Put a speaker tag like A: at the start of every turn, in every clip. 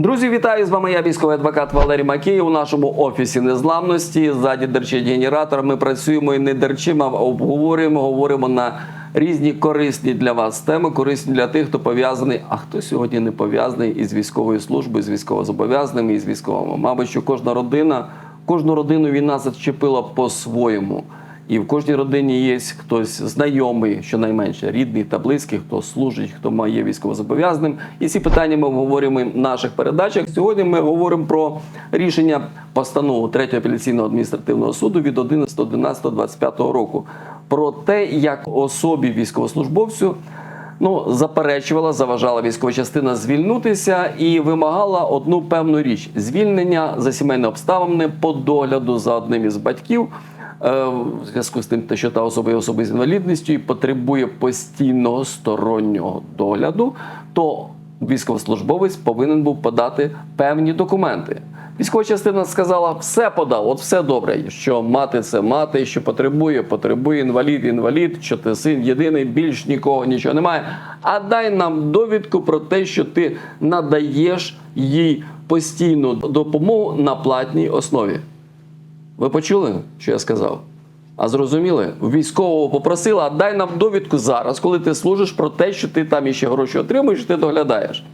A: Друзі, вітаю з вами. Я військовий адвокат Валерій Макеєв у нашому офісі незламності. Ззаді дерчить генератор. Ми працюємо і не дерчимо, а обговорюємо, говоримо на різні корисні для вас теми, корисні для тих, хто пов'язаний, а хто сьогодні не пов'язаний із військовою службою, з військовозобов'язаними і з військовими. Мабуть, що кожна родина, кожну родину війна зачепила по-своєму. І в кожній родині є хтось знайомий, щонайменше рідний та близький, хто служить, хто має військовозобов'язаним. І ці питання ми обговорюємо в наших передачах. Сьогодні ми говоримо про рішення постанови 3 апеляційного адміністративного суду від 11.11.25 року про те, як особі військовослужбовцю ну, заперечувала, заважала військова частина звільнутися і вимагала одну певну річ: звільнення за сімейними обставинами по догляду за одним із батьків. Е, В зв'язку з тим, що та особа є особа з інвалідністю і потребує постійного стороннього догляду, то військовослужбовець повинен був подати певні документи. Військова частина сказала, все подав, от все добре, що мати це мати, що потребує, потребує інвалід, інвалід, що ти син єдиний, більш нікого нічого немає. А дай нам довідку про те, що ти надаєш їй постійну допомогу на платній основі. Ви почули, що я сказав? А зрозуміли? Військового попросила, а дай нам довідку зараз, коли ти служиш про те, що ти там іще гроші отримуєш, ти доглядаєш.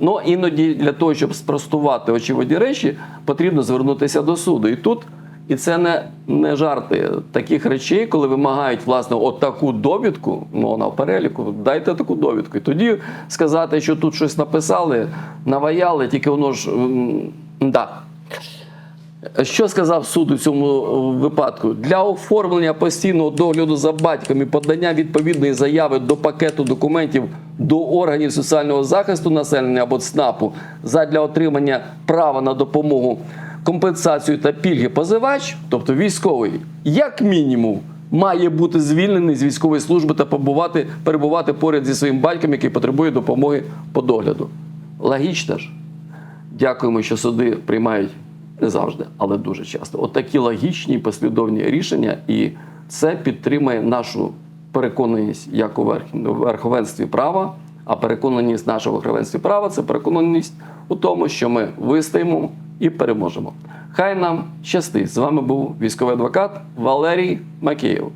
A: Ну іноді для того, щоб спростувати очевидні речі, потрібно звернутися до суду. І тут, і це не, не жарти таких речей, коли вимагають власне от довідку, ну вона переліку, дайте таку довідку. І тоді сказати, що тут щось написали, наваяли, тільки воно ж м, да. Що сказав суд у цьому е, випадку? Для оформлення постійного догляду за батьком і подання відповідної заяви до пакету документів до органів соціального захисту населення або ЦНАПу задля отримання права на допомогу, компенсацію та пільги позивач, тобто військовий, як мінімум. Має бути звільнений з військової служби та побувати, перебувати поряд зі своїм батьком, який потребує допомоги по догляду. Логічно ж. Дякуємо, що суди приймають не завжди, але дуже часто. От такі логічні послідовні рішення, і це підтримує нашу переконаність як у верховенстві права. А переконаність нашого верховенстві права це переконаність у тому, що ми вистоїмо і переможемо. Хай нам щастить. З вами був військовий адвокат Валерій Макеєв.